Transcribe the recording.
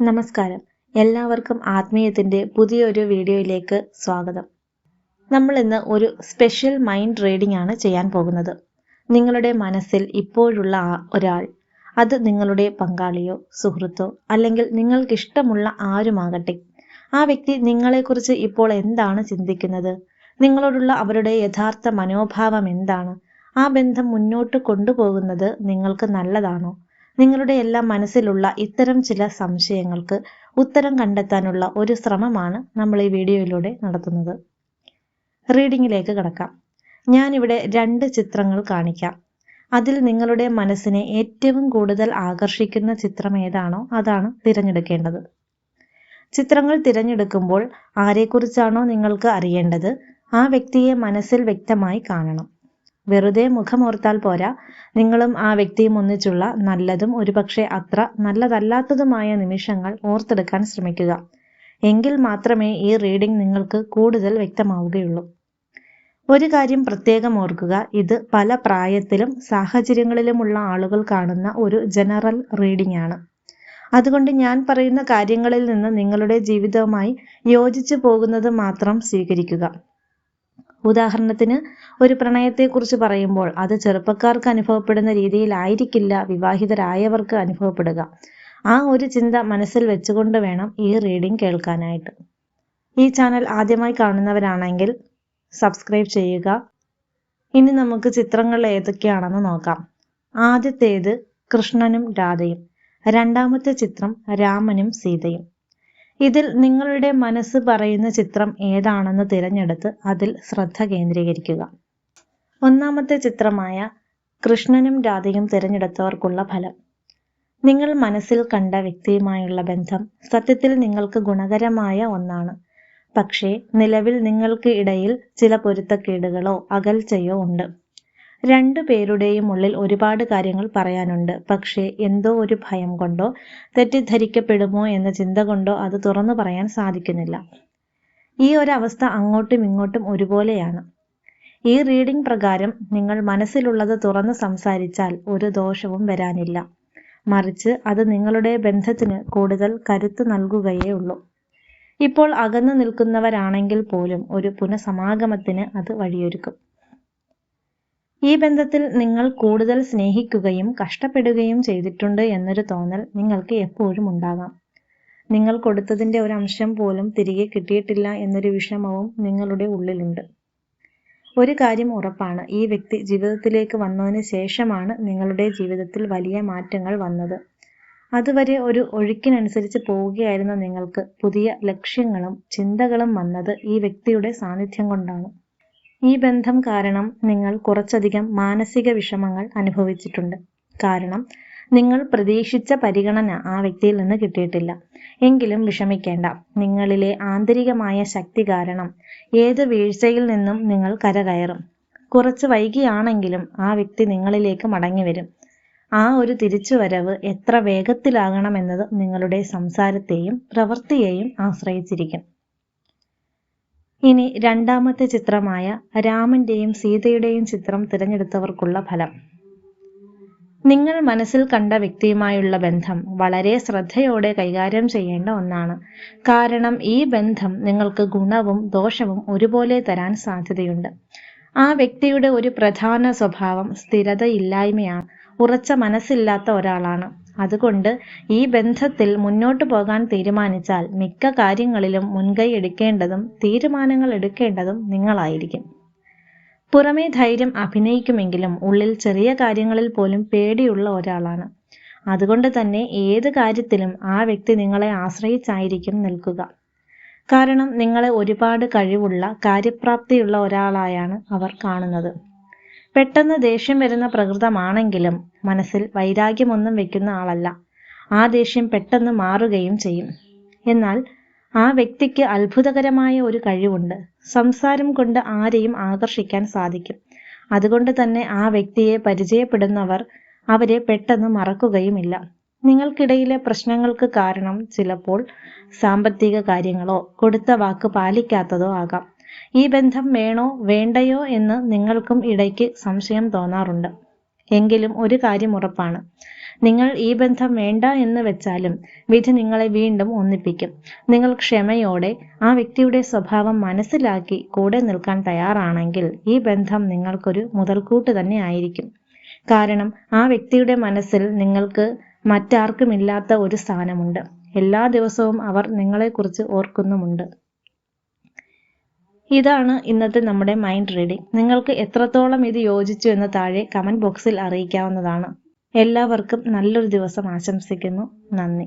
നമസ്കാരം. എല്ലാവർക്കും ആത്മീയത്തിന്റെ പുതിയൊരു വീഡിയോയിലേക്ക് സ്വാഗതം. നമ്മൾ ഇന്ന് ഒരു സ്പെഷ്യൽ മൈൻഡ് റീഡിംഗ് ആണ് ചെയ്യാൻ പോകുന്നത്. നിങ്ങളുടെ മനസ്സിൽ ഇപ്പോഴുള്ള ഒരാൾ അത് നിങ്ങളുടെ പങ്കാളിയോ സുഹൃത്തോ അല്ലെങ്കിൽ നിങ്ങൾക്ക് ഇഷ്ടമുള്ള ആരുമാകട്ടെ ആ വ്യക്തി നിങ്ങളെക്കുറിച്ച് ഇപ്പോൾ എന്താണ് ചിന്തിക്കുന്നത്? നിങ്ങളോടുള്ള അവരുടെ യഥാർത്ഥ മനോഭാവം എന്താണ്? ആ ബന്ധം മുന്നോട്ട് കൊണ്ടുപോകുന്നത് നിങ്ങൾക്ക് നല്ലതാണോ? നിങ്ങളുടെ എല്ലാം മനസ്സിലുള്ള ഇത്തരം ചില സംശയങ്ങൾക്ക് ഉത്തരം കണ്ടെത്താനുള്ള ഒരു ശ്രമമാണ് നമ്മൾ ഈ വീഡിയോയിലൂടെ നടത്തുന്നത്. റീഡിങ്ങിലേക്ക് കടക്കാം. ഞാനിവിടെ രണ്ട് ചിത്രങ്ങൾ കാണിക്കാം. അതിൽ നിങ്ങളുടെ മനസ്സിനെ ഏറ്റവും കൂടുതൽ ആകർഷിക്കുന്ന ചിത്രം ഏതാണോ അതാണ് തിരഞ്ഞെടുക്കേണ്ടത്. ചിത്രങ്ങൾ തിരഞ്ഞെടുക്കുമ്പോൾ ആരെക്കുറിച്ചാണോ നിങ്ങൾക്ക് അറിയേണ്ടത് ആ വ്യക്തിയെ മനസ്സിൽ വ്യക്തമായി കാണണം. വെറുതെ മുഖമോർത്താൽ പോരാ. നിങ്ങളും ആ വ്യക്തിയും ഒന്നിച്ചുള്ള നല്ലതും ഒരുപക്ഷെ അത്ര നല്ലതല്ലാത്തതുമായ നിമിഷങ്ങൾ ഓർത്തെടുക്കാൻ ശ്രമിക്കുക. എങ്കിൽ മാത്രമേ ഈ റീഡിംഗ് നിങ്ങൾക്ക് കൂടുതൽ വ്യക്തമാവുകയുള്ളൂ. ഒരു കാര്യം പ്രത്യേകം ഓർക്കുക. ഇത് പല പ്രായത്തിലും സാഹചര്യങ്ങളിലുമുള്ള ആളുകൾ കാണുന്ന ഒരു ജനറൽ റീഡിംഗ് ആണ് അതുകൊണ്ട് ഞാൻ പറയുന്ന കാര്യങ്ങളിൽ നിന്ന് നിങ്ങളുടെ ജീവിതവുമായി യോജിച്ചു പോകുന്നത് മാത്രം സ്വീകരിക്കുക. ഉദാഹരണത്തിന് ഒരു പ്രണയത്തെക്കുറിച്ച് പറയുമ്പോൾ അത് ചെറുപ്പക്കാർക്ക് അനുഭവപ്പെടുന്ന രീതിയിലായിരിക്കില്ല വിവാഹിതരായവർക്ക് അനുഭവപ്പെടുക. ആ ഒരു ചിന്ത മനസ്സിൽ വെച്ചുകൊണ്ട് വേണം ഈ റീഡിംഗ് കേൾക്കാനായിട്ട്. ഈ ചാനൽ ആദ്യമായി കാണുന്നവരാണെങ്കിൽ സബ്സ്ക്രൈബ് ചെയ്യുക. ഇനി നമുക്ക് ചിത്രങ്ങൾ ഏതൊക്കെയാണെന്ന് നോക്കാം. ആദ്യത്തേത് കൃഷ്ണനും രാധയും. രണ്ടാമത്തെ ചിത്രം രാമനും സീതയും. ഇതിൽ നിങ്ങളുടെ മനസ്സ് പറയുന്ന ചിത്രം ഏതാണെന്ന് തിരഞ്ഞെടുത്ത് അതിൽ ശ്രദ്ധ കേന്ദ്രീകരിക്കുക. ഒന്നാമത്തെ ചിത്രമായ കൃഷ്ണനും രാധയും തിരഞ്ഞെടുത്തവർക്കുള്ള ഫലം. നിങ്ങൾ മനസ്സിൽ കണ്ട വ്യക്തിയുമായുള്ള ബന്ധം സത്യത്തിൽ നിങ്ങൾക്ക് ഗുണകരമായ ഒന്നാണ്. പക്ഷേ നിലവിൽ നിങ്ങൾക്ക് ഇടയിൽ ചില പൊരുത്തക്കേടുകളോ അകൽച്ചയോ ഉണ്ട്. രണ്ടു പേരുടെയും ഉള്ളിൽ ഒരുപാട് കാര്യങ്ങൾ പറയാനുണ്ട്. പക്ഷേ എന്തോ ഒരു ഭയം കൊണ്ടോ തെറ്റിദ്ധരിക്കപ്പെടുമോ എന്ന ചിന്ത കൊണ്ടോ അത് തുറന്നു പറയാൻ സാധിക്കുന്നില്ല. ഈ ഒരു അവസ്ഥ അങ്ങോട്ടും ഇങ്ങോട്ടും ഒരുപോലെയാണ്. ഈ റീഡിംഗ് പ്രകാരം നിങ്ങൾ മനസ്സിലുള്ളത് തുറന്ന് സംസാരിച്ചാൽ ഒരു ദോഷവും വരാനില്ല. മറിച്ച് അത് നിങ്ങളുടെ ബന്ധത്തിന് കൂടുതൽ കരുത്ത് നൽകുകയേ ഉള്ളൂ. ഇപ്പോൾ അകന്നു നിൽക്കുന്നവരാണെങ്കിൽ പോലും ഒരു പുനഃസമാഗമത്തിന് അത് വഴിയൊരുക്കും. ഈ ബന്ധത്തിൽ നിങ്ങൾ കൂടുതൽ സ്നേഹിക്കുകയും കഷ്ടപ്പെടുകയും ചെയ്തിട്ടുണ്ട് എന്നൊരു തോന്നൽ നിങ്ങൾക്ക് എപ്പോഴും ഉണ്ടാകാം. നിങ്ങൾ കൊടുത്തതിന്റെ ഒരു അംശം പോലും തിരികെ കിട്ടിയിട്ടില്ല എന്നൊരു വിഷമവും നിങ്ങളുടെ ഉള്ളിലുണ്ട്. ഒരു കാര്യം ഉറപ്പാണ് ഈ വ്യക്തി ജീവിതത്തിലേക്ക് വന്നതിന് ശേഷമാണ് നിങ്ങളുടെ ജീവിതത്തിൽ വലിയ മാറ്റങ്ങൾ വന്നത്. അതുവരെ ഒരു ഒഴുക്കിനനുസരിച്ച് പോവുകയായിരുന്ന നിങ്ങൾക്ക് പുതിയ ലക്ഷ്യങ്ങളും ചിന്തകളും വന്നത് ഈ വ്യക്തിയുടെ സാന്നിധ്യം കൊണ്ടാണ്. ഈ ബന്ധം കാരണം നിങ്ങൾ കുറച്ചധികം മാനസിക വിഷമങ്ങൾ അനുഭവിച്ചിട്ടുണ്ട്. കാരണം നിങ്ങൾ പ്രതീക്ഷിച്ച പരിഗണന ആ വ്യക്തിയിൽ നിന്ന് കിട്ടിയിട്ടില്ല. എങ്കിലും വിഷമിക്കേണ്ട. നിങ്ങളിലെ ആന്തരികമായ ശക്തി കാരണം ഏത് വീഴ്ചയിൽ നിന്നും നിങ്ങൾ കരകയറും. കുറച്ച് വൈകിയാണെങ്കിലും ആ വ്യക്തി നിങ്ങളിലേക്ക് മടങ്ങി വരും ആ ഒരു തിരിച്ചുവരവ് എത്ര വേഗത്തിലാകണമെന്നത് നിങ്ങളുടെ സംസാരത്തെയും പ്രവൃത്തിയെയും ആശ്രയിച്ചിരിക്കും. ഇനി രണ്ടാമത്തെ ചിത്രമായ രാമന്റെയും സീതയുടെയും ചിത്രം തിരഞ്ഞെടുത്തവർക്കുള്ള ഫലം. നിങ്ങൾ മനസ്സിൽ കണ്ട വ്യക്തിയുമായുള്ള ബന്ധം വളരെ ശ്രദ്ധയോടെ കൈകാര്യം ചെയ്യേണ്ട ഒന്നാണ്. കാരണം ഈ ബന്ധം നിങ്ങൾക്ക് ഗുണവും ദോഷവും ഒരുപോലെ തരാൻ സാധ്യതയുണ്ട്. ആ വ്യക്തിയുടെ ഒരു പ്രധാന സ്വഭാവം സ്ഥിരതയില്ലായ്മയാണ്. ഉറച്ച മനസ്സില്ലാത്ത ഒരാളാണ്. അതുകൊണ്ട് ഈ ബന്ധത്തിൽ മുന്നോട്ടു പോകാൻ തീരുമാനിച്ചാൽ മിക്ക കാര്യങ്ങളിലും മുൻകൈ എടുക്കേണ്ടതും തീരുമാനങ്ങൾ എടുക്കേണ്ടതും നിങ്ങളായിരിക്കും. പുറമേ ധൈര്യം അഭിനയിക്കുമെങ്കിലും ഉള്ളിൽ ചെറിയ കാര്യങ്ങളിൽ പോലും പേടിയുള്ള ഒരാളാണ്. അതുകൊണ്ട് തന്നെ ഏത് കാര്യത്തിലും ആ വ്യക്തി നിങ്ങളെ ആശ്രയിച്ചായിരിക്കും നിൽക്കുക. കാരണം നിങ്ങളെ ഒരുപാട് കഴിവുള്ള കാര്യപ്രാപ്തിയുള്ള ഒരാളായാണ് അവർ കാണുന്നത്. പെട്ടെന്ന് ദേഷ്യം വരുന്ന പ്രകൃതമാണെങ്കിലും മനസ്സിൽ വൈരാഗ്യമൊന്നും വെക്കുന്ന ആളല്ല. ആ ദേഷ്യം പെട്ടെന്ന് മാറുകയും ചെയ്യും. എന്നാൽ ആ വ്യക്തിക്ക് അത്ഭുതകരമായ ഒരു കഴിവുണ്ട്. സംസാരം കൊണ്ട് ആരെയും ആകർഷിക്കാൻ സാധിക്കും. അതുകൊണ്ട് തന്നെ ആ വ്യക്തിയെ പരിചയപ്പെടുന്നവർ അവരെ പെട്ടെന്ന് മറക്കുകയുമില്ല. നിങ്ങൾക്കിടയിലെ പ്രശ്നങ്ങൾക്ക് കാരണം ചിലപ്പോൾ സാമ്പത്തിക കാര്യങ്ങളോ കൊടുത്ത വാക്ക് പാലിക്കാത്തതോ ആകാം. ഈ ബന്ധം വേണോ വേണ്ടയോ എന്ന് നിങ്ങൾക്കും ഇടയ്ക്ക് സംശയം തോന്നാറുണ്ട്. എങ്കിലും ഒരു കാര്യം ഉറപ്പാണ്. നിങ്ങൾ ഈ ബന്ധം വേണ്ട എന്ന് വെച്ചാലും വിധി നിങ്ങളെ വീണ്ടും ഒന്നിപ്പിക്കും. നിങ്ങൾ ക്ഷമയോടെ ആ വ്യക്തിയുടെ സ്വഭാവം മനസ്സിലാക്കി കൂടെ നിൽക്കാൻ തയ്യാറാണെങ്കിൽ ഈ ബന്ധം നിങ്ങൾക്കൊരു മുതൽക്കൂട്ട് തന്നെ ആയിരിക്കും. കാരണം ആ വ്യക്തിയുടെ മനസ്സിൽ നിങ്ങൾക്ക് മറ്റാർക്കുമില്ലാത്ത ഒരു സ്ഥാനമുണ്ട്. എല്ലാ ദിവസവും അവർ നിങ്ങളെക്കുറിച്ച് ഓർക്കുന്നുമുണ്ട്. ഇതാണ് ഇന്നത്തെ നമ്മുടെ മൈൻഡ് റീഡിംഗ് നിങ്ങൾക്ക് എത്രത്തോളം ഇത് യോജിച്ചു എന്ന് താഴെ കമന്റ് ബോക്സിൽ അറിയിക്കാവുന്നതാണ്. എല്ലാവർക്കും നല്ലൊരു ദിവസം ആശംസിക്കുന്നു. നന്ദി.